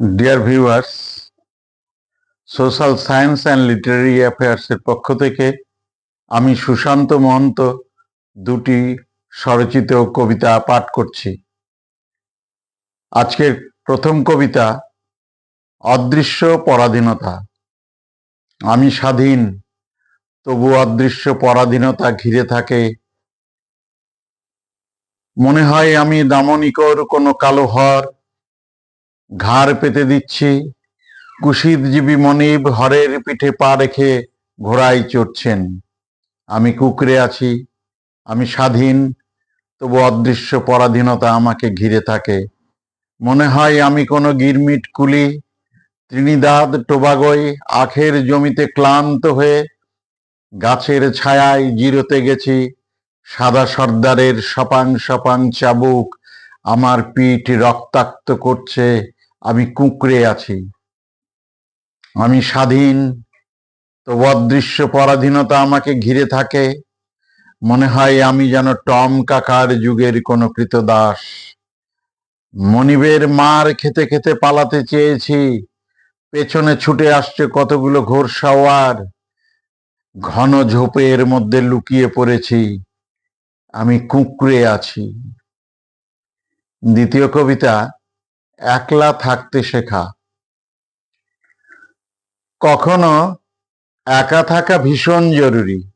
Dear viewers social science and literary অ্যাফেয়ার্সের পক্ষ থেকে আমি সুশান্ত মহন্ত দুটি স্বরচিত কবিতা পাঠ করছি। আজকের প্রথম কবিতা, অদৃশ্য পরাধীনতা। আমি স্বাধীন, তবু অদৃশ্য পরাধীনতা ঘিরে থাকে। মনে হয় আমি দামনিকর কোনো কালো হর ঘাড় পেতে দিচ্ছি। কুশিদজীবী মনিব হরের পিঠে পা রেখে ঘোড়ায় চড়ছেন। আমি কুকরে আছি, আমি স্বাধীন, তবু অদৃশ্য পরাধীনতা আমাকে ঘিরে থাকে। মনে হয় আমি কোনো গিরমিট কুলি, ত্রিনিদাদ টোবাগোয় আখের জমিতে ক্লান্ত হয়ে গাছের ছায়ায় জিরোতে গেছি। সাদা সর্দারের সপাং সপাং চাবুক আমার পিঠ রক্তাক্ত করছে। আমি কুঁকড়ে আছি। আমি স্বাধীন, তো অদৃশ্য পরাধীনতা আমাকে ঘিরে থাকে। মনে হয় আমি যেন টম কাকার যুগের কোনো কৃতদাস। মনিবের মার খেতে খেতে পালাতে চেয়েছি। পেছনে ছুটে আসছে কতগুলো ঘোরসাওয়ার ঘন ঝোপের মধ্যে লুকিয়ে পড়েছি। আমি কুঁকড়ে আছি। দ্বিতীয় কবিতা একলা থাকতে শেখা। কখনো একা থাকা ভীষণ জরুরি,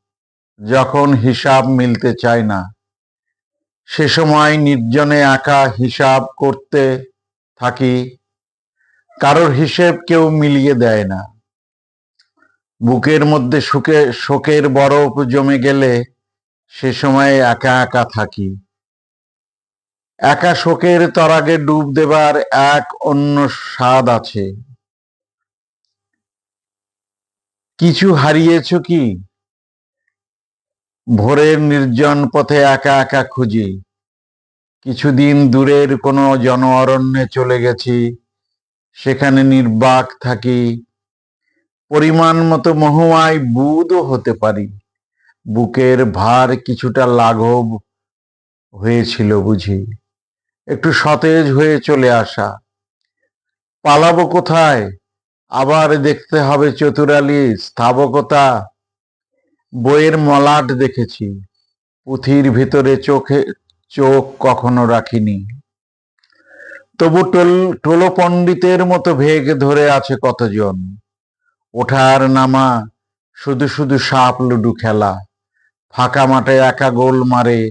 যখন হিসাব মিলতে চায় না। সে সময় নির্জনে একা হিসাব করতে থাকি, কারোর হিসেব কেউ মিলিয়ে দেয় না। বুকের মধ্যে সুখে, শোকের বরফ জমে গেলে সে সময় একা একা থাকি। একা শোকের তরাগে ডুব দেবার এক অন্য স্বাদ আছে। কিছু হারিয়েছ কি? ভোরের নির্জন পথে একা একা খুঁজি। কিছুদিন দূরের কোনো জন অরণ্যে চলে গেছি। সেখানে নির্বাক থাকি। পরিমাণ মতো মহুয়ায় বুধও হতে পারি। বুকের ভার কিছুটা লাঘব হয়েছিল বুঝি। একটু সতেজ হয়ে চলে আসা। পালাবো কোথায়? আবার দেখতে হবে চতুরালি, স্থাবকতা। বইয়ের মলাট দেখেছি। পুঁথির ভিতরে চোখে, চোখ কখনো রাখিনি। তবু টোল, টোলো পণ্ডিতের মতো ভেগ ধরে আছে কতজন? ওঠার নামা, শুধু শুধু সাপ লুডু খেলা। ফাঁকা মাঠে একা গোল মারে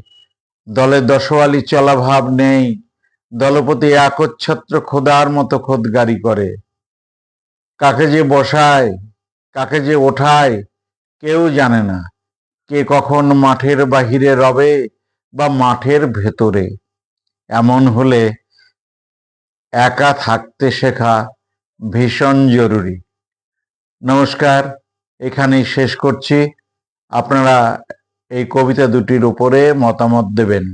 দলে দশওয়ালি চলা ভাব নেই। দলপতি একচ্ছত্র খোদার মতো খোদগারি করে। কাকে যে বসায়, কাকে যে ওঠায়, কেউ জানে না। কে কখন মাঠের বাহিরে রবে বা মাঠের ভেতরে। এমন হলে একা থাকতে শেখা ভীষণ জরুরি। নমস্কার, এখানেই শেষ করছি। আপনারা এই কবিতা দুটির উপরে মতামত দেবেন।